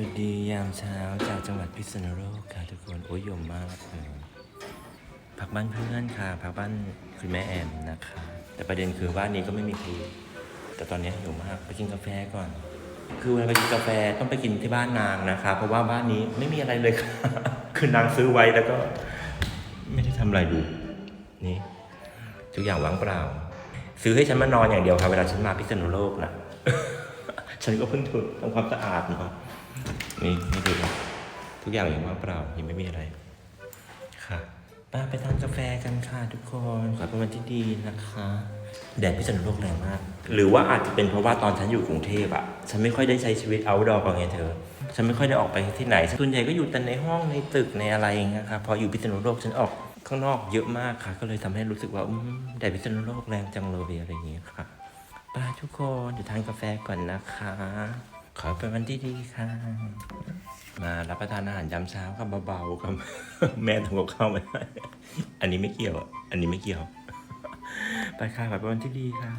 วัสดียามเช้าจากจังหวัดพิษณุโลกค่ะทุกคนโอ้ยยมมากเลยพักบ้านเพื่อนค่ะพักบ้านคุณแม่แอมนะคะ แต่ประเด็นคือบ้านนี้ก็ไม่มีครูแต่ตอนนี้หิวมากไปกินกาแฟก่อน คือเวลาไปกินกาแฟต้องไปกินที่บ้านนางนะคะ เพราะว่าบ้านนี้ไม่มีอะไรเลยค่ะ คือนางซื้อไว้แล้วก็ ไม่ได้ทำอะไรดูนี่ทุกอย่างว่างเปล่า ซื้อให้ฉันมานอนอย่างเดียวค่ะเวลาฉันมาพิษณุโลกนะ ฉันก็เพิ่งถูกทำความสะอาดเนาะนี่นี่ดูทุกอย่างยังว่างเปล่ายังไม่มีอะไร ค่ะป้าไปทานกาแฟกันค่ะทุกคนขอให้เป็นวันที่ดีนะคะแดดพิษณุโลกแรงมาก หรือว่าอาจจะเป็นเพราะว่าตอนฉันอยู่กรุงเทพอะฉันไม่ค่อยได้ใช้ชีวิต outdoor กันไงเธอ ฉันไม่ค่อยได้ออกไปที่ไหนส่วนใหญ่ก็อยู่แต่ในห้องในตึกในอะไรอย่างเงี้ยค่ะพออยู่พิษณุโลกฉันออกข้างนอกเยอะมากค่ะ ก็เลยทำให้รู้สึกว่าอืมแดดพิษณุโลกแรงจังเลยอะไรอย่างเงี้ยค่ะ ปาทุกคนเดี๋ยวทานกาแฟก่อนนะคะ ขอเป็นวันที่ดีค่ะ มารับประทานอาหารยามเช้าครับเบาๆครับ แม่ทำกับข้าวมาให้อันนี้ไม่เกี่ยว อันนี้ไม่เกี่ยว ไปค่ะขอเป็นวันที่ดีค่ะ